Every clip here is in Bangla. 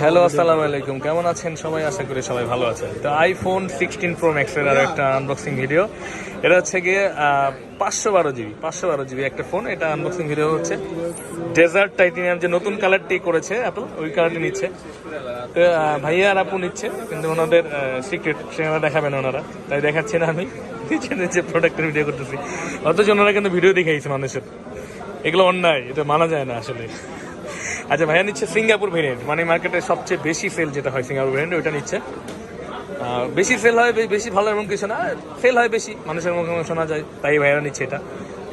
হ্যালো আসসালামু আলাইকুম। কেমন আছেন সবাই? আশা করি সবাই ভালো আছেন। তো আইফোন সিক্সটিন প্রো ম্যাক্সের আর একটা আনবক্সিং ভিডিও এটা হচ্ছে গিয়ে পাঁচশো বারো জিবি পাঁচশো বারো জিবি একটা ফোন এটা আনবক্সিং ভিডিও হচ্ছে ডেজার্ট টাইটেনিয়াম যে নতুন কালারটি করেছে অ্যাপল ওই কালারটি নিচ্ছে। তো ভাইয়া আর আপু নিচ্ছে, কিন্তু ওনাদের সিক্রেট সেখানে দেখাবেন ওনারা। তাই দেখাচ্ছি না আমি। নিচে প্রোডাক্টের ভিডিও করতেছি। অথচ ওনারা কিন্তু ভিডিও দেখাইছে মানুষের। এগুলো অন্যায়, এটা মানা যায় না আসলে। আচ্ছা ভাইয়া নিচ্ছে সিঙ্গাপুর ভেরিয়েন্ট মানে মার্কেটে সবচেয়ে বেশি সেল যেটা হয় সিঙ্গাপুর ভেরিয়েন্ট ওইটা নিচ্ছে। বেশি সেল হয় বেশি ভালো এমন কিছু না সেল হয় বেশি মানুষের মুখে মুখে শোনা যায় তাই ভাইয়ারা নিচ্ছে এটা।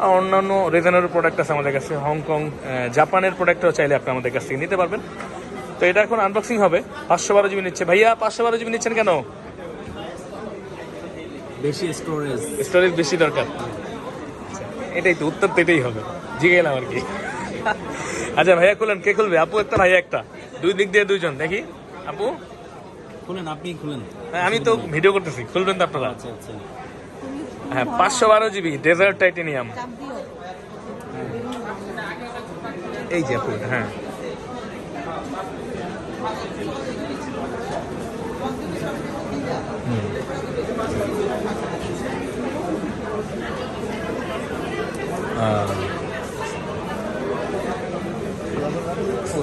আর অন্যান্য রিজনের প্রোডাক্ট আছে আমাদের কাছে হংকং জাপানের প্রোডাক্টও চাইলে আপনি আমাদের কাছ থেকে নিতে পারবেন। তো এটা এখন আনবক্সিং হবে পাঁচশো বারো জিবি নিচ্ছে। ভাইয়া পাঁচশো বারো জিবি নিচ্ছেন কেন? বেশি স্টোরেজ স্টোরেজ বেশি দরকার। এটাই তো উত্তর তো এটাই হবে জিগাইলাম আর কি। আচ্ছা ভাইয়া খুলেন কে খুলবে? আপু একটা ভাইয়া একটা। দুই দিক দিয়ে দুইজন দেখি। আপু? খুলেন আপনি খুলেন। হ্যাঁ, আমি তো ভিডিও করতেছি খুলবেন তো আপনারা? আচ্ছা আচ্ছা। হ্যাঁ পাঁচশো বারো জিবি ডেজার্ট টাইটেনিয়াম এই যে আপু হ্যাঁ। হুম।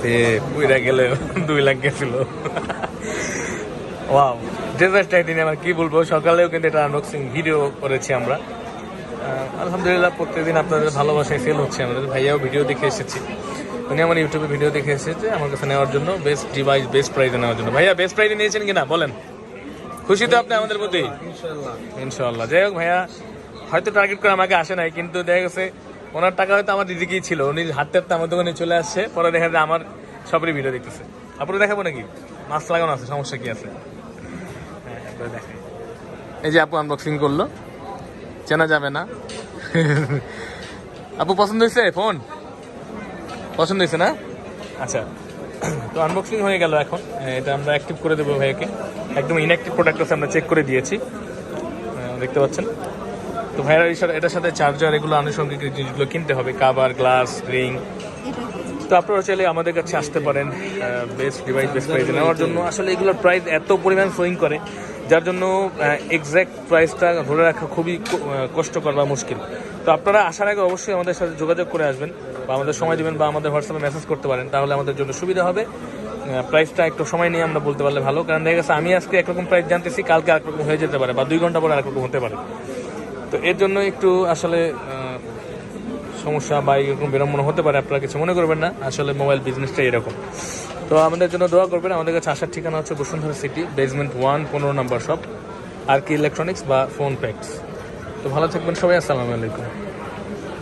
এ পুইরা গেলে দুই লাখ গেছিল ওয়াও ডেজার্ট টাইটেনিয়াম আর কি বলব সকালেও কিন্তু এটা আনবক্সিং ভিডিও করেছি আমরা আলহামদুলিল্লাহ প্রত্যেকদিন আপনাদের ভালোবাসায় সেল হচ্ছে আমাদের। ভাইয়াও ভিডিও দেখে এসেছি। উনি আমার ইউটিউবে ভিডিও দেখে এসেছে আমার কাছে নেওয়ার জন্য বেস্ট ডিভাইস বেস্ট প্রাইজে নেওয়ার জন্য। ভাইয়া বেস্ট প্রাইজে নিয়েছেন কিনা? বলেন। খুশি তো আপনি আমাদের প্রতি? ইনশাল্লাহ যাই হোক ভাইয়া হয়তো টার্গেট করে আমাকে আসে নাই কিন্তু দেখা গেছে ওনার টাকা হয়তো আমার দিদিকেই ছিল, উনি হাঁটতে হাঁটতে আমার দোকানে চলে আসছে, পরে দেখা যায় আমার সবরই ভিডিও দেখতেছে। আপনারা দেখাবো নাকি? মাছ লাগানো আছে, সমস্যা কি আছে? হ্যাঁ। এই যে আপু আনবক্সিং করল। চেনা যাবে না। আপু, পছন্দ হয়েছে? ফোন? পছন্দ হয়েছে না? আচ্ছা তো আনবক্সিং হয়ে গেল এখন। এটা আমরা অ্যাক্টিভ করে দেবো ভাইয়াকে। একদম ইনঅ্যাক্টিভ প্রোডাক্ট আছে, আমরা চেক করে দিয়েছি। দেখতে পাচ্ছেন? তো ভাইয়ার সাথে- এটার সাথে চার্জার এগুলো আনুষঙ্গিক জিনিসগুলো কিনতে হবে। কাভার গ্লাস রিং তো আপনারা চাইলে আমাদের কাছে আসতে পারেন বেস্ট ডিভাইস বেস্ট প্রাইসে নেওয়ার জন্য। আসলে এগুলোর প্রাইস এত পরিমাণ ফ্লোয়িং করে, যার জন্য এক্স্যাক্ট প্রাইসটা ধরে রাখা খুবই কষ্টকর বা মুশকিল। তো আপনারা আসার আগে অবশ্যই আমাদের সাথে যোগাযোগ করে আসবেন, বা আমাদের সময় দিবেন, বা আমাদের হোয়াটসঅ্যাপে মেসেজ করতে পারেন, তাহলে আমাদের জন্য সুবিধা হবে। প্রাইসটা একটু সময় নিয়ে আমরা বলতে পারলে ভালো, কারণ দেখা গেছে আমি আজকে একরকম প্রাইস জানতেছি, কালকে আরেকরকম হয়ে যেতে পারে, বা দুই ঘণ্টা পরে আরেকরকম হতে পারে। তো এর জন্য একটু আসলে সমস্যা বা এরকম বিড়ম্বনা হতে পারে, আপনারা কিছু মনে করবেন না। আসলে মোবাইল বিজনেসটা এরকম। তো আমাদের জন্য দোয়া করবেন, আমাদের কাছে আসার ঠিকানা হচ্ছে বসুন্ধরা সিটি বেসমেন্ট ওয়ান পনেরো নম্বর শপ আর কি ইলেকট্রনিক্স বা ফোন প্যাকস তো ভালো থাকবেন সবাই, আসসালামু আলাইকুম।